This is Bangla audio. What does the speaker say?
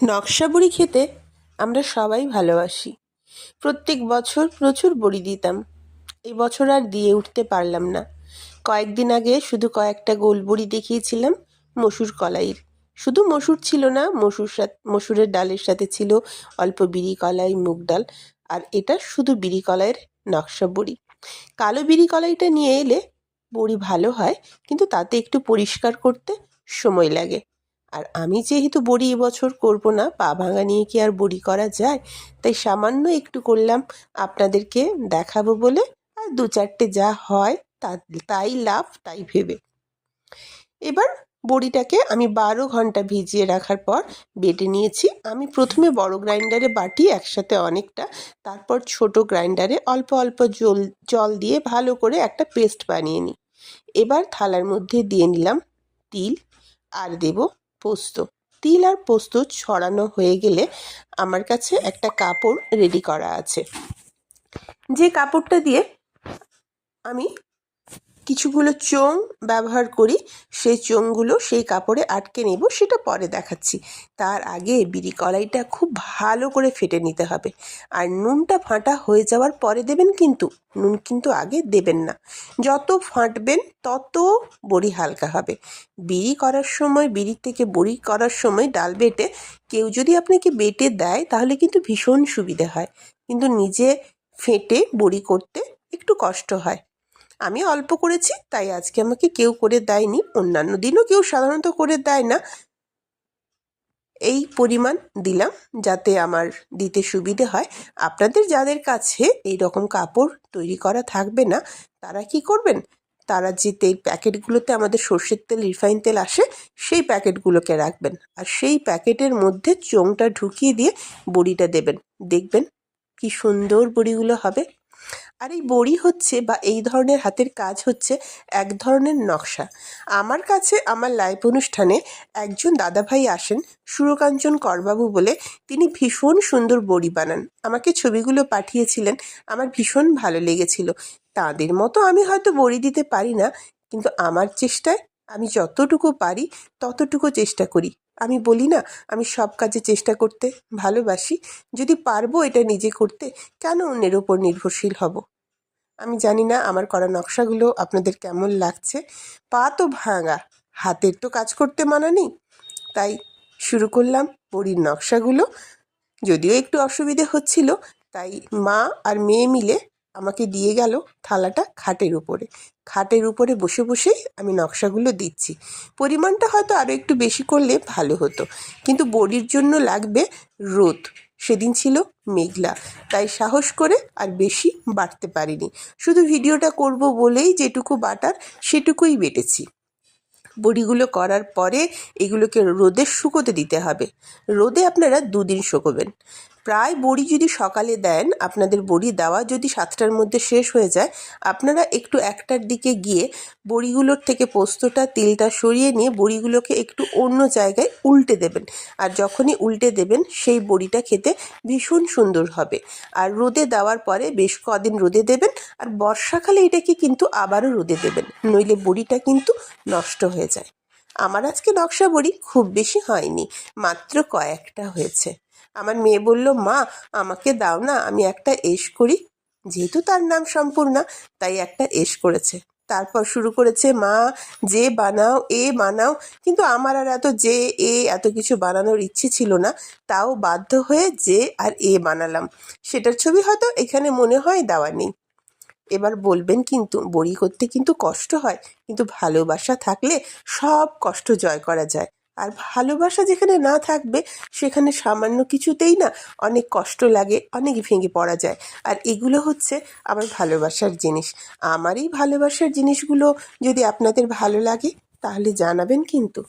নকশা বড়ি খেতে আমরা সবাই ভালোবাসি। প্রত্যেক বছর প্রচুর বড়ি দিতাম। এই বছর আর দিয়ে উঠতে পারলাম না। কয়েকদিন আগে শুধু কয়েকটা গোল বড়ি দেখিয়েছিলাম মসুর কলাইয়ের। শুধু মসুর ছিল না, মসুর সাথে, মসুরের ডালের সাথে ছিল অল্প বিড়ি কলাই, মুগ ডাল, আর এটা শুধু বিড়ি কলাইয়ের নকশা বড়ি। কালো বিড়ি কলাইটা নিয়ে এলে বড়ি ভালো হয়, কিন্তু তাতে একটু পরিষ্কার করতে সময় লাগে। আর আমি যেহেতু বড়ি এবছর করব না, পা ভাঙা নিয়ে কি আর বড়ি করা যায়? তাই সামান্য একটু করলাম। আপনাদেরকে দেখাবো বলে। আর দু চারটে যা হয় তা, তাই লাভ, তাই ভেবে। এবার বড়িটাকে আমি বারো ঘণ্টা ভিজিয়ে রাখার পর বেটে নিয়েছি। আমি প্রথমে বড় গ্রাইন্ডারে বাটি একসাথে অনেকটা, তারপর ছোট গ্রাইন্ডারে অল্প অল্প জল জল দিয়ে ভালো করে একটা পেস্ট বানিয়ে নিই। এবার থালার মধ্যে দিয়ে নিলাম তিল। আর দেব পোস্ত। তিল আর পোস্ত ছড়ানো হয়ে গেলে আমার কাছে একটা কাপড় রেডি করা আছে। যে কাপড়টা দিয়ে আমি কিছুগুলো চোং ব্যবহার করি, সেই চোঙগুলো সেই কাপড়ে আটকে নেব, সেটা পরে দেখাচ্ছি। তার আগে বিড়ি কলাইটা খুব ভালো করে ফেটে নিতে হবে। আর নুনটা ফাটা হয়ে যাওয়ার পরে দেবেন কিন্তু, নুন কিন্তু আগে দেবেন না। যত ফাটবেন, তত বড়ি হালকা হবে। বিড়ি করার সময়, বিড়ি থেকে বড়ি করার সময় ডাল বেটে, কেউ যদি আপনাকে বেটে দেয়, তাহলে কিন্তু ভীষণ সুবিধে হয়। কিন্তু নিজে ফেটে বড়ি করতে একটু কষ্ট হয়। আমি অল্প করেছি, তাই আজকে আমাকে কেউ করে দেয়নি। অন্যান্য দিনও কেউ সাধারণত করে দেয় না। এই পরিমাণ দিলাম যাতে আমার দিতে সুবিধে হয়। আপনাদের যাদের কাছে এই রকম কাপড় তৈরি করা থাকবে না, তারা কি করবেন? তারা যে তেল প্যাকেটগুলোতে আমাদের সর্ষের তেল, রিফাইন তেল আসে, সেই প্যাকেটগুলোকে রাখবেন। আর সেই প্যাকেটের মধ্যে চোঙটা ঢুকিয়ে দিয়ে বড়িটা দেবেন। দেখবেন কি সুন্দর বড়িগুলো হবে। আর এই বড়ি হচ্ছে বা এই ধরনের হাতের কাজ হচ্ছে এক ধরনের নকশা। আমার কাছে আমার লাইভ অনুষ্ঠানে একজন দাদাভাই আসেন সুরকাঞ্চন করবাবু বলে তিনি ভীষণ সুন্দর বড়ি বানান। আমাকে ছবিগুলো পাঠিয়েছিলেন, আমার ভীষণ ভালো লেগেছিল। তাদের মতো আমি হয়তো বড়ি দিতে পারি না, কিন্তু আমার চেষ্টায় আমি যতটুকু পারি ততটুকু চেষ্টা করি। আমি বলি না, আমি সব কাজে চেষ্টা করতে ভালোবাসি। যদি পারব এটা নিজে করতে, কেন অন্যের ওপর নির্ভরশীল হব? আমি জানি না আমার করা নকশাগুলো আপনাদের কেমন লাগছে। পা তো ভাঙা, হাতের তো কাজ করতে মানা নেই। তাই শুরু করলাম বড়ির নকশাগুলো। যদিও একটু অসুবিধে হচ্ছিল, তাই মা আর মেয়ে মিলে আমাকে দিয়ে গেল থালাটা খাটের উপরে। খাটের উপরে বসে বসে আমি নকশাগুলো দিচ্ছি। পরিমাণটা হয়তো আরও একটু বেশি করলে ভালো হতো। কিন্তু বড়ির জন্য লাগবে রোদ। সেদিন ছিল মেঘলা। তাই সাহস করে আর বেশি বাড়তে পারিনি। শুধু ভিডিওটা করব বলেই যেটুকু বাটার সেটুকুই বেটেছি। বড়িগুলো করার পরে এগুলোকে রোদে শুকোতে দিতে হবে। রোদে আপনারা দুদিন শুকোবেন। প্রায় বড়ি যদি সকালে দেন, আপনাদের বড়ি দেওয়া যদি সাতটার মধ্যে শেষ হয়ে যায়, আপনারা একটু একটার দিকে গিয়ে বড়িগুলোর থেকে পোস্তটা, তিলটা সরিয়ে নিয়ে বড়িগুলোকে একটু অন্য জায়গায় উল্টে দেবেন। আর যখনই উল্টে দেবেন, সেই বড়িটা খেতে ভীষণ সুন্দর হবে। আর রোদে দেওয়ার পরে বেশ কদিন রোদে দেবেন আর বর্ষাকালে এটাকে কিন্তু আবারও রোদে দেবেন, নইলে বড়িটা কিন্তু নষ্ট হয়ে যায়। আমার আজকে নকশা বড়ি খুব বেশি হয়নি, মাত্র কয়েকটা হয়েছে। আমার মেয়ে বলল, মা, আমাকে দাও না, আমি একটা এস করি। যেহেতু তার নাম সম্পূর্ণা, তাই একটা এস করেছে। তারপর শুরু করেছে, মা, যে বানাও, এ বানাও। কিন্তু আমার আর এত যে, এ এত কিছু বানানোর ইচ্ছে ছিল না, তাও বাধ্য হয়ে যে আর এ বানালাম। সেটার ছবি হয়তো এখানে মনে হয় দেওয়া নেই। এবার বলবেন কিন্তু, বড়ি করতে কিন্তু কষ্ট হয়, কিন্তু ভালোবাসা থাকলে সব কষ্ট জয় করা যায়। আর ভালোবাসা যেখানে না থাকবে, সেখানে সামান্য কিছুতেই না অনেক কষ্ট লাগে, অনেক ভেঙে পড়া যায়। আর এগুলো হচ্ছে আমার ভালোবাসার জিনিস। আমার এই ভালোবাসার জিনিসগুলো যদি আপনাদের ভালো লাগে, তাহলে জানাবেন কিন্তু।